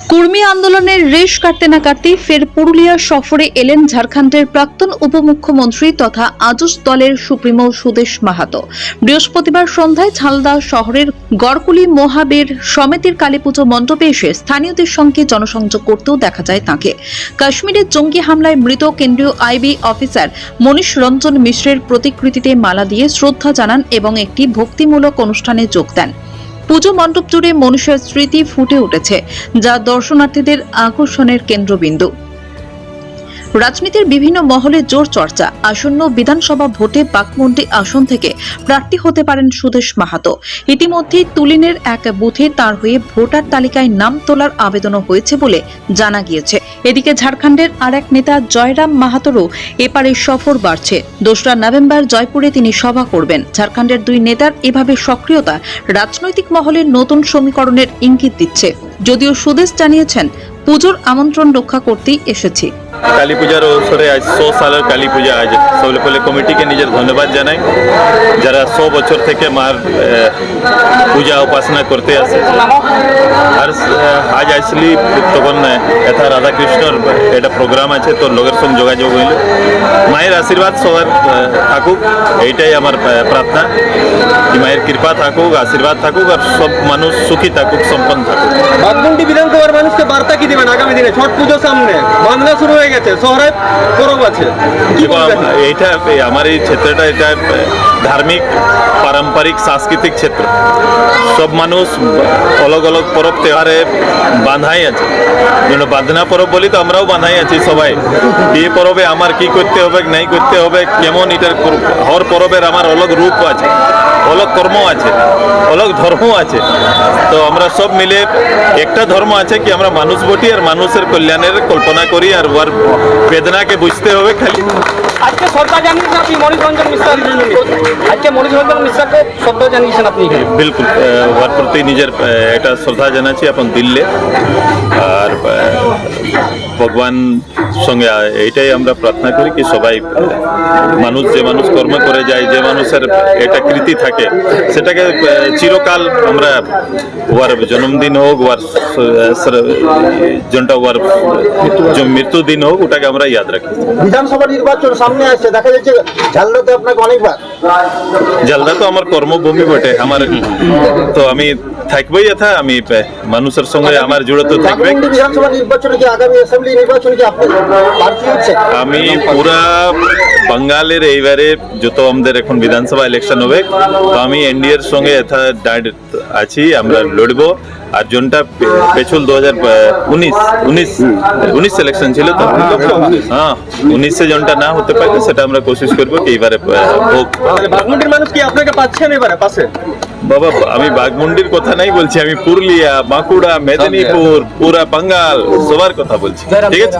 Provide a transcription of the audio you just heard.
কুর্মী আন্দোলনের রেশ কাটতে না কাটতেই ফের পুরুলিয়া সফরে এলেন ঝাড়খণ্ডের প্রাক্তন উপমুখ্যমন্ত্রী তথা আজস দলের সুপ্রিমো সুদেশ মাহাতো। বৃহস্পতিবার সন্ধ্যায় ঝালদা শহরের গড়কুলি মহাবীর সমিতির কালীপুজো মণ্ডপে এসে স্থানীয়দের সঙ্গে জনসংযোগ করতেও দেখা যায় তাঁকে। কাশ্মীরের জঙ্গি হামলায় মৃত কেন্দ্রীয় আইবি অফিসার মনীষ রঞ্জন মিশ্রের প্রতিকৃতিতে মালা দিয়ে শ্রদ্ধা জানান এবং একটি ভক্তিমূলক অনুষ্ঠানে যোগ দেন। পুজো মণ্ডপ জুড়ে মনুষ্যের স্মৃতি ফুটে উঠেছে যা দর্শনার্থীদের আকর্ষণের কেন্দ্রবিন্দু। রাজনীতির বিভিন্ন মহলে জোর চর্চা। আসন্ন বিধানসভা ভোটে বাকমন্ডি আসন থেকে প্রার্থী হতে পারেন সুদেশ মাহাতো। ইতিমধ্যেই তুলিনের এক বুথে তার হয়ে ভোটার তালিকায় নাম তোলার আবেদনও হয়েছে বলে জানা গিয়েছে। এদিকে ঝাড়খণ্ডের আর এক নেতা জয়রাম মাহাতোরও এপারে সফর বাড়ছে। দোসরা নভেম্বর জয়পুরে তিনি সভা করবেন। ঝাড়খণ্ডের দুই নেতার এভাবে সক্রিয়তা রাজনৈতিক মহলে নতুন সমীকরণের ইঙ্গিত দিচ্ছে। যদিও সুদেশ জানিয়েছেন, পুজোর আমন্ত্রণ রক্ষা করতেই এসেছি। কালী পূজার অবসরে আজ শো সালের কালী পূজা আজ সবলে পহলে কমিটিকে নিজের ধন্যবাদ জানাই। যারা শো বছর থেকে মার পূজা উপাসনা করতে আসে। আর আজ আসলি তখন এথা রাধাকৃষ্ণর একটা প্রোগ্রাম আছে তো লোকের সঙ্গে যোগাযোগ হইল। মায়ের আশীর্বাদ সবার থাকুক, এইটাই আমার প্রার্থনা। কি মায়ের কৃপা থাকুক, আশীর্বাদ থাকুক, আর সব মানুষ সুখী থাকুক, সম্পন্ন থাকুক। বিধানসভার মানুষকে বার্তা কি দিবেন আগামী দিনে? ছট পুজো সামনে, বাংলা শুরু হয়ে গেছে শহরে পরব আছে। এই আমার এই ক্ষেত্রটা এটা ধার্মিক পারম্পরিক সাংস্কৃতিক ক্ষেত্র। সব মানুষ অলগ অলগ পরব তেওহারে বাঁধাই আছে। যেন বাঁধনা পরব বলি তো আমরাও বাঁধাই আছি সবাই। এই পরবে আমার কি করতে হবে নাই করতে হবে কেমন এটার হর পরবের আমার অলগ রূপ আছে অলগ কর্ম আছে অলগ ধর্ম আছে। তো আমরা সব মিলে একটা ধর্ম আছে কি আমরা মানুষ বটি আর মানুষের কল্যাণের কল্পনা করি আর ওর বেদনাকে বুঝতে হবে খালি। আজকে শ্রদ্ধা জানিয়েছেন আপনি মনীষ রঞ্জন মিশ্র আজকে মনীষ রঞ্জন মিশ্রকে শ্রদ্ধা জানিয়েছেন আপনি বিলকুল ওর প্রতি নিজের এটা শ্রদ্ধা জানাচ্ছি এখন দিল্লে। আর ভগবান সঙ্গে এইটাই আমরা প্রার্থনা করি কি সবাই, মানুষ যে মানুষ কর্ম করে যায়, যে মানুষের এটা কৃতি থাকে, সেটাকে চিরকাল আমরা ওর জন্মদিন হোক ওর যেটা ওর যে মৃত্যু দিন হোক, ওটাকে আমরা ইয়াদ রাখি। বিধানসভা নির্বাচন সামনে আসছে, দেখা যাচ্ছে আপনাকে অনেকবার। জালদা তো আমার কর্মভূমি বটে আমার তো আমি থাকবই এথা আমি মানুষের সঙ্গে আমার জুড়ে তো থাকবে। আমি পুরা বাঙ্গালের এইবারে যত আমাদের এখন বিধানসভা ইলেকশন হবে তো আমি এনডিএর সঙ্গে এথা ডাইরেক্ট আছি আমরা লড়বো। আর যোনটা পে- পেছুল দু হাজার উনিশ উনিশ উনিশ ইলেকশন ছিল তো। হ্যাঁ উনিশে। যোনটা না হতে পারে সেটা আমরা কোশিশ করব কি এইবারে আহ, হোক। মানে বাগমুন্ডির মানুষ কি আপনাকে পাচ্ছেন এবারে পাশে বাবা আমি বাগমুন্ডির কথা নাই বলছি আমি পুরুলিয়া বাঁকুড়া মেদিনীপুর পুরা বাঙ্গাল সবার কথা বলছি ঠিক আছে?